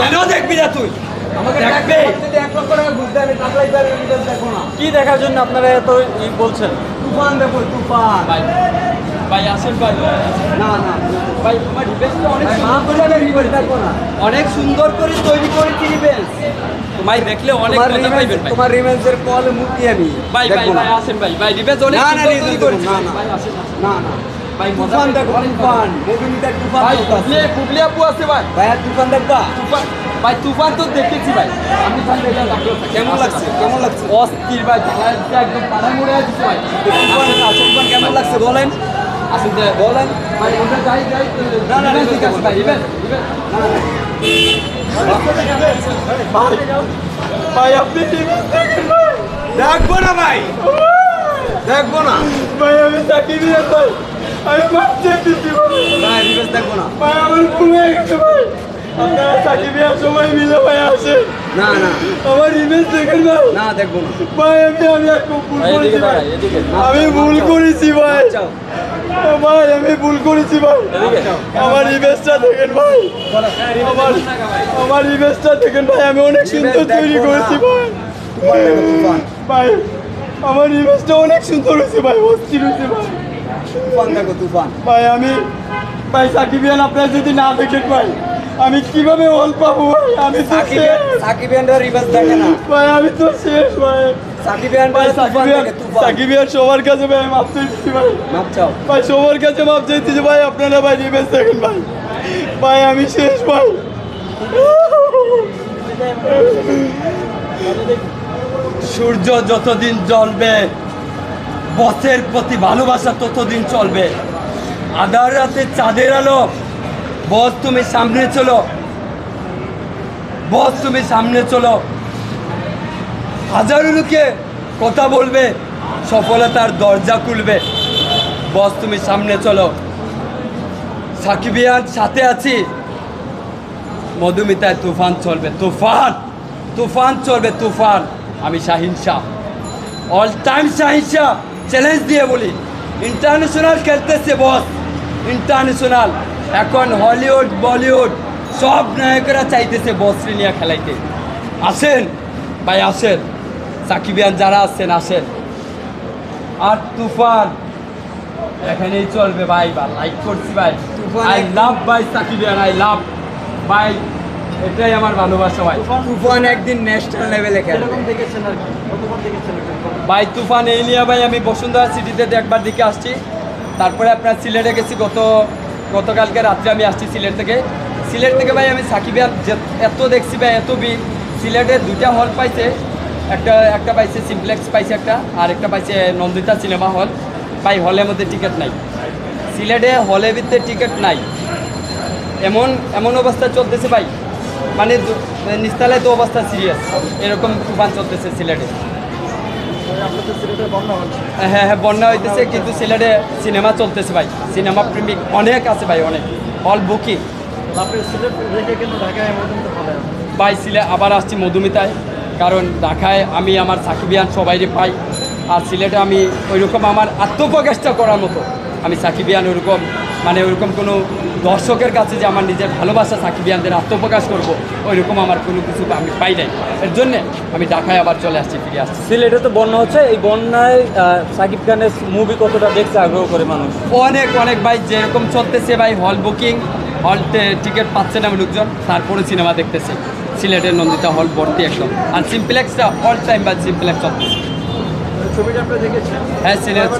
কেন দেখবি না তুই? কি দেখার জন্য আপনারা এত বলছেন? তুফান দেখো তুফান। ভাই আসেন ভাই। না না ভাই রিভেঞ্জটা অনেক সুন্দর করে না। অনেক সুন্দর করে তৈরি করেছি রিভেঞ্জ ভাই দেখলে অনেক তোমার মজা পাইবেন ভাই। তোমার রিভেঞ্জের কল মুক্তি আমি। ভাই ভাই না। ভাই আসেন ভাই। ভাই রিভেঞ্জ অনেক না, না। না না। ভাই তুফান পাইবেন, দেখো তুফান মুভিটা তুফান ভাই আপু আছে ভাই তুফান দেখবা তুফান ভাই তুফান তো দেখেছি ভাই আমি কেমন লাগছে কেমন লাগছে অস্থির ভাই একদম পাড়া দিচ্ছে ভাই তুফান তুফান কেমন লাগছে বলেন আসেন বলেন ভাই ওটা যাই যাই না, না, রিভেঞ্জ রিভেঞ্জ ঠিক আছে ভাই ভাই আপনি দেখব না ভাই দেখব না। ভাই আমি চাকরি দিয়ে ভাই আমি মারতে দিচ্ছি ভাই। ভাই রিভেঞ্জ দেখব না। ভাই আমার ভুল হয়ে গেছে ভাই। আপনারা চাকরি দেওয়ার সময় মিলে ভাই আসেন না না। আমার ইমেজ দেখেন ভাই। না দেখব না। ভাই আমি ভুল করেছি ভাই। আমি ভুল করেছি ভাই। আমি ভুল করেছি ভাই। আমার ইমেজটা দেখেন ভাই। আমার আমার ইমেজটা দেখেন ভাই। আমি অনেক সুন্দর তৈরি করেছি ভাই। ভাই আমার ইমেজটা অনেক সুন্দর হয়েছে ভাই অস্থির হয়েছে ভাই। তুফান দেখো তুফান। ভাই আমি ভাই সাকিবিয়ান আপনারা যদি না দেখেন ভাই আমি কীভাবে হল পাবো ভাই? আমি তো সাকিব শেষ। সাকিব রিভার্স দেখে না। ভাই আমি তো শেষ ভাই। সাকিব ভাই এন্ডার তুফান। সাকিবিয়ান সাকিবিয়ান সবার কাছে ভাই মাপ ভাই। মাপ চাও। ভাই সবার কাছে মাপ ভাই আপনারা ভাই রিভেঞ্জ দেখেন ভাই। ভাই আমি শেষ ভাই। সূর্য যতদিন জ্বলবে, বসের প্রতি ভালোবাসা ততদিন চলবে। আধার রাতে চাঁদের আলো, বস তুমি সামনে চলো। বস তুমি সামনে চলো। হাজারো লোকে কথা বলবে, সফলতার দরজা খুলবে। বস তুমি সামনে চলো। সাকিবিয়ান সাথে আছি। মধুমিতায় তুফান চলবে। তুফান! তুফান চলবে, তুফান! আমি Shahin Shah. All time Shahin Shah. Challenge দিয়ে বলি। ইন্টারন্যাশনাল খেলতেছে বস ইন্টারন্যাশনাল এখন হলিউড বলিউড সব নায়কেরা চাইতেছে বস নিয়ে খেলাইতে। আসেন? ভাই আসেন। সাকিবিয়ান যারা আসছেন আসেন। আর তুফান। এখানেই চলবে ভাই বা লাইক করছি ভাই। তুফান আই লাভ ভাই সাকিবিয়ান আই লাভ ভাই এটাই আমার ভালোবাসা ভাই। তুফান একদিন ন্যাশনাল লেভেলে খেলবে। দেখেছেন আর কি? কতবার দেখেছেন ভাই তুফান এই নিয়ে ভাই আমি বসুন্ধরা সিটিতে একবার দিকে আসছি। তারপরে আপনার সিলেটে গেছি গত গতকালকে রাত্রে আমি আসছি সিলেট থেকে। সিলেট থেকে ভাই আমি সাকিবিয়ান এত দেখছি ভাই এত বি সিলেটে দুইটা হল পাইছে। একটা একটা পাইছে সিমপ্লেক্স পাইছে একটা আর একটা পাইছে নন্দিতা সিনেমা হল ভাই হলের মধ্যে টিকিট নাই। সিলেটে হলে ভিতরে টিকিট নাই। এমন এমন অবস্থা চলতেছে ভাই। মানে নিস্তালায় তো অবস্থা সিরিয়াস এরকম তুফান চলতেছে সিলেটে। হ্যাঁ হ্যাঁ বন্যা হইতেছে, কিন্তু সিলেটে সিনেমা চলতেছে ভাই। সিনেমা প্রেমিক অনেক আছে ভাই, অনেক। অল বুকিং ভাই, সিলে আবার আসছি মধুমিতায়। কারণ ঢাকায় আমি, আমার সাকিবিয়ান সবাইরে পাই। আর সিলেটে আমি ওইরকম আমার আত্মপ্রকাশটা করার মতো। আমি সাকিবিয়ান ওইরকম মানে ওইরকম কোনো দর্শকের কাছে যে আমার নিজের ভালোবাসা সাকিবিয়ানদের আত্মপ্রকাশ করব ওইরকম আমার কোনো কিছু আমি পাই নাই। এর জন্যে আমি ঢাকায় আবার চলে আসছি ফিরে আসছি। সিলেটে তো বন্যা হচ্ছে এই বন্যায় সাকিব খানের মুভি কতটা দেখতে আগ্রহ করে মানুষ? অনেক অনেক ভাই যেরকম চলতেছে ভাই হল বুকিং হল টিকিট পাচ্ছে না লোকজন তারপরে সিনেমা দেখতেছে। সিলেটের নন্দিতা হল ভর্তি একদম। আর সিম্পলেক্সটা অল টাইম বা সিম্পলেক্স চলতেছে। ছবিটা আপনারা দেখেছেন হ্যাঁ সিলেট